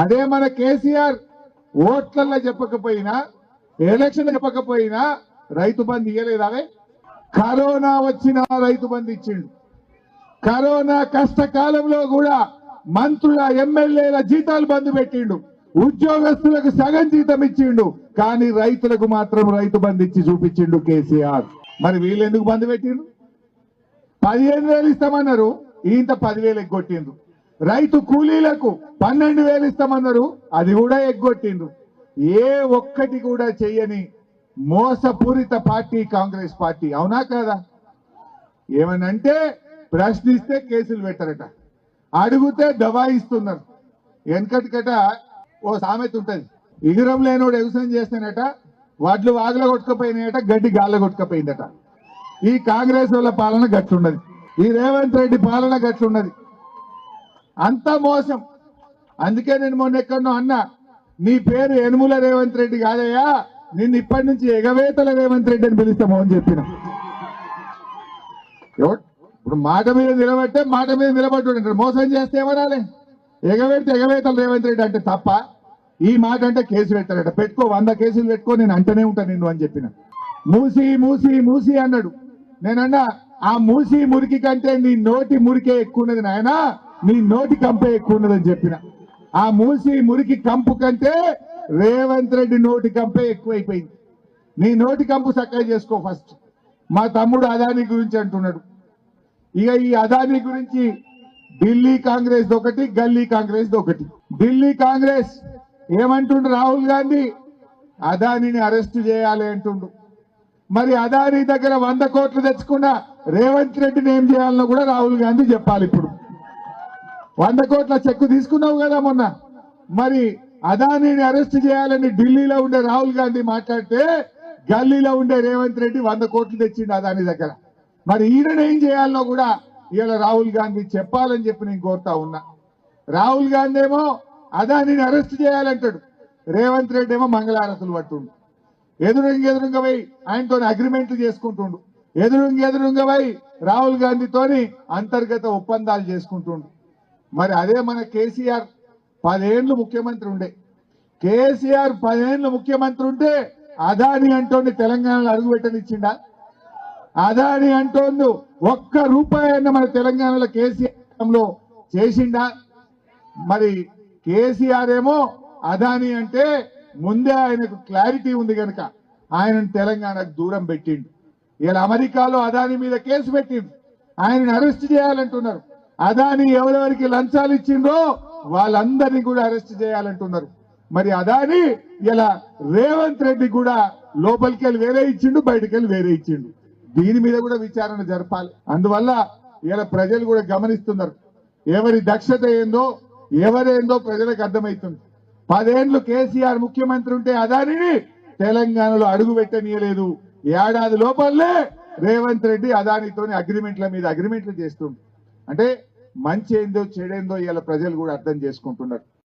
అదే మన కేసీఆర్ ఓట్లల్లో చెప్పకపోయినా ఎలక్షన్ చెప్పకపోయినా రైతు బంధు ఇయ్యలేదావే కరోనా వచ్చిన రైతు బంధు ఇచ్చిండు. కరోనా కష్టకాలంలో కూడా మంత్రుల ఎమ్మెల్యేల జీతాలు బంద్ పెట్టిండు. ఉద్యోగస్తులకు సగం జీతం ఇచ్చిండు. కానీ రైతులకు మాత్రం రైతు బంధు ఇచ్చి చూపించిండు కేసీఆర్. మరి వీళ్ళు ఎందుకు బంద్ పెట్టిండు పదిహేను వేలు ఇస్తామన్నారు. ఇంత పదివేలు ఎగ్గొట్టిండ్రు. రైతు కూలీలకు పన్నెండు వేలు ఇస్తామన్నారు. అది కూడా ఎగ్గొట్టిండ్రు. ఏ ఒక్కటి కూడా చెయ్యని మోసపూరిత పార్టీ కాంగ్రెస్ పార్టీ. అవునా కాదా? ఏమనంటే ప్రశ్నిస్తే కేసులు పెట్టారట. అడిగితే దబాయిస్తున్నారు వెనకటికట ఓ సామెత ఉంటుంది. ఇగురం లేనోడు వ్యవసాయం చేస్తానట వాటిలో వాగుల కొట్టుకపోయినాయట గడ్డి గాల్ల కొట్టుకపోయిందట. ఈ కాంగ్రెస్ వాళ్ళ పాలన గట్లున్నది. ఈ రేవంత్ రెడ్డి పాలన గట్లున్నది. అంతా మోసం. అందుకే నేను మొన్న ఎక్కడో అన్నా నీ పేరు యనుముల రేవంత్ రెడ్డి కాదయ్యా నిన్ను ఇప్పటి నుంచి ఎగవేతల రేవంత్ రెడ్డి అని పిలుస్తాము అని చెప్పిన. ఇప్పుడు మాట మీద నిలబడితే మాట మీద నిలబడి మోసం చేస్తే ఏమనాలి ఎగవేడితే ఎగవేతల రేవంత్ రెడ్డి అంటే తప్ప ఈ మాట అంటే కేసు పెట్టారట పెట్టుకో వంద కేసులు పెట్టుకో నేను అంటనే ఉంటాను నిన్ను అని చెప్పిన. మూసి మూసి మూసి అన్నాడు. నేనన్నా ఆ మూసి మురికి కంటే నీ నోటి మురికే ఎక్కువ ఉన్నది నాయనా. నీ నోటి కంపే ఎక్కువ ఉన్నదని చెప్పిన. ఆ మూసి మురికి కంపు కంటే రేవంత్ రెడ్డి నోటి కంపే ఎక్కువైపోయింది. నీ నోటి కంపు చక్కగా చేసుకో ఫస్ట్. మా తమ్ముడు అదాని గురించి అంటున్నాడు. ఇక ఈ అదాని గురించి ఢిల్లీ కాంగ్రెస్ ఒకటి గల్లీ కాంగ్రెస్ ఒకటి. ఢిల్లీ కాంగ్రెస్ ఏమంటుండు రాహుల్ గాంధీ? అదానిని అరెస్ట్ చేయాలి అంటుండు. మరి అదాని దగ్గర వంద కోట్లు తెచ్చుకున్న రేవంత్ రెడ్డిని ఏం చేయాలనో కూడా రాహుల్ గాంధీ చెప్పాలి ఇప్పుడు. వంద కోట్ల చెక్కు తీసుకున్నావు కదా మొన్న. మరి అదానిని అరెస్ట్ చేయాలని ఢిల్లీలో ఉండే రాహుల్ గాంధీ మాట్లాడితే గల్లీలో ఉండే రేవంత్ రెడ్డి వంద కోట్లు తెచ్చిండు అదాని దగ్గర. మరి ఈయన ఏం చేయాలనో కూడా ఇవాళ రాహుల్ గాంధీ చెప్పాలని చెప్పి నేను కోరుతా ఉన్నా. రాహుల్ గాంధీ ఏమో అదానిని అరెస్ట్ చేయాలంటాడు. రేవంత్ రెడ్డి ఏమో మంగళారతులు పట్టుండు. ఎదురుంగి ఎదురుంగ పోయి ఆయనతో అగ్రిమెంట్లు చేసుకుంటుండు. ఎదురుంగి ఎదురుంగ పోయి రాహుల్ గాంధీతోని అంతర్గత ఒప్పందాలు చేసుకుంటుండు. మరి అదే మన కేసీఆర్ పదేండ్లు ముఖ్యమంత్రి ఉండే. కేసీఆర్ పదేండ్లు ముఖ్యమంత్రి ఉంటే అదాని అంటోంది తెలంగాణలో అడుగుపెట్టనిచ్చిండా అదాని అంటోందు ఒక్క రూపాయన్న మన తెలంగాణలో కేసీఆర్లో చేసిండా? మరి కేసీఆర్ ఏమో అదాని అంటే ముందే ఆయనకు క్లారిటీ ఉంది కనుక ఆయనను తెలంగాణకు దూరం పెట్టిండు. ఇలా అమెరికాలో అదాని మీద కేసు పెట్టిండు. ఆయనను అరెస్ట్ చేయాలంటున్నారు. అదాని ఎవరెవరికి లంచాలు ఇచ్చిండ్రో వాళ్ళందరినీ కూడా అరెస్ట్ చేయాలంటున్నారు. మరి అదాని ఇలా రేవంత్ రెడ్డి కూడా లోపలికి వెళ్ళి వేరే ఇచ్చిండు బయటకు వెళ్ళి వేరే ఇచ్చిండు. దీని మీద కూడా విచారణ జరపాలి. అందువల్ల ఇలా ప్రజలు కూడా గమనిస్తున్నారు. ఎవరి దక్షత ఏందో ఎవరేందో ప్రజలకు అర్థమవుతుంది. పదేండ్లు కేసీఆర్ ముఖ్యమంత్రి ఉంటే అదానిని తెలంగాణలో అడుగు పెట్టనీయలేదు. ఏడాది లోపలే రేవంత్ రెడ్డి అదానితోని అగ్రిమెంట్ల మీద అగ్రిమెంట్లు చేస్తుంది అంటే మంచి ఏందో చెడేందో ఇలా ప్రజలు కూడా అర్థం చేసుకుంటున్నారు.